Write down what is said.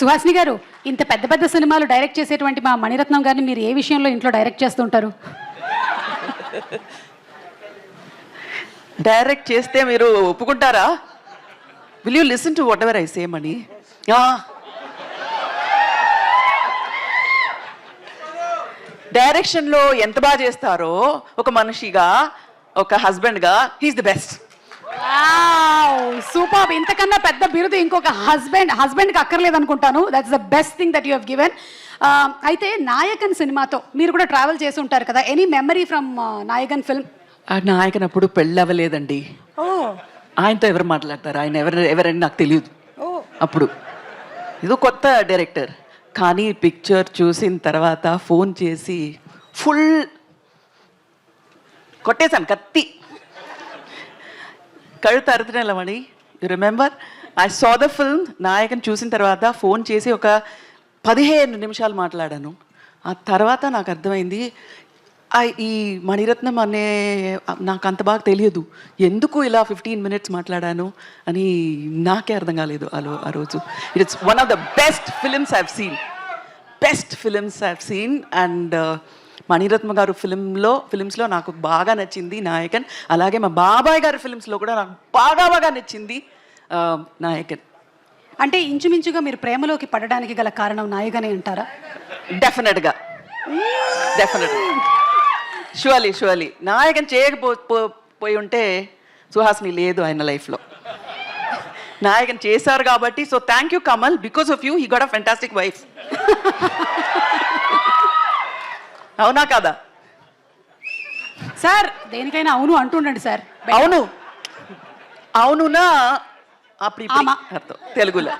సుహాసిని గారు ఇంత పెద్ద పెద్ద సినిమాలు డైరెక్ట్ చేసేటువంటి మా మణిరత్నం గారిని మీరు ఏ విషయంలో ఇంట్లో డైరెక్ట్ చేస్తుంటారు? డైరెక్ట్ చేస్తే మీరు ఒప్పుకుంటారా? Will you listen to whatever I say Mani డైరెక్షన్లో ఎంత బాగా చేస్తారో ఒక మనిషిగా ఒక హస్బెండ్గా హీస్ ది బెస్ట్ సూపర్ ఇంతకన్నా పెద్ద బిరుదు ఇంకొక హస్బెండ్ హస్బెండ్కి అక్కర్లేదు అనుకుంటాను that's the best thing that you have given అయితే నాయకన్ సినిమాతో మీరు కూడా ట్రావెల్ చేసి ఉంటారు కదా? Any memory from Nayakan film Nayakan అప్పుడు పెళ్ళవలేదండి ఓ. ఆయనతో ఎవరు మాట్లాడతారు? ఆయన ఎవరు ఎవరని నాకు తెలియదు. ఓ. అప్పుడు. ఇది కొత్త డైరెక్టర్ కానీ పిక్చర్ చూసిన తర్వాత ఫోన్ చేసి ఫుల్ కొట్టేశాను కత్తి. కళ్ళు తరుతున్నమని remember I saw the film Nayakan చూసిన తర్వాత ఫోన్ చేసి ఒక పదిహేను నిమిషాలు మాట్లాడాను. ఆ తర్వాత నాకు అర్థమైంది ఈ మణిరత్నం అనే నాకు అంత బాగా తెలియదు. ఎందుకు ఇలా ఫిఫ్టీన్ మినిట్స్ మాట్లాడాను? అని నాకే అర్థం కాలేదు ఆ ఆ రోజు. It's one of the best films have seen best films have seen and Maniratna గారు ఫిలింలో ఫిలిమ్స్లో నాకు బాగా నచ్చింది నాయకన్. అలాగే మా బాబాయ్ గారి ఫిలిమ్స్లో కూడా నాకు బాగా బాగా నచ్చింది నాయకన్. అంటే ఇంచుమించుగా మీరు ప్రేమలోకి పడడానికి గల కారణం నాయకనే అంటారా? డెఫినెట్గా. డెఫినెట్గా. షువలీ షువలీ. నాయకన్ చేయకపో పో- పోయి ఉంటే సుహాసిని లేదు ఆయన లైఫ్లో. నాయకన్ చేశారు కాబట్టి so thank you Kamal because of you he got a fantastic wife. అవునా కాదా? సార్ దేనికైనా అవును అంటుండండి సార్. అవును. అవునునా? అప్పుడు. అర్థం. తెలుగులో.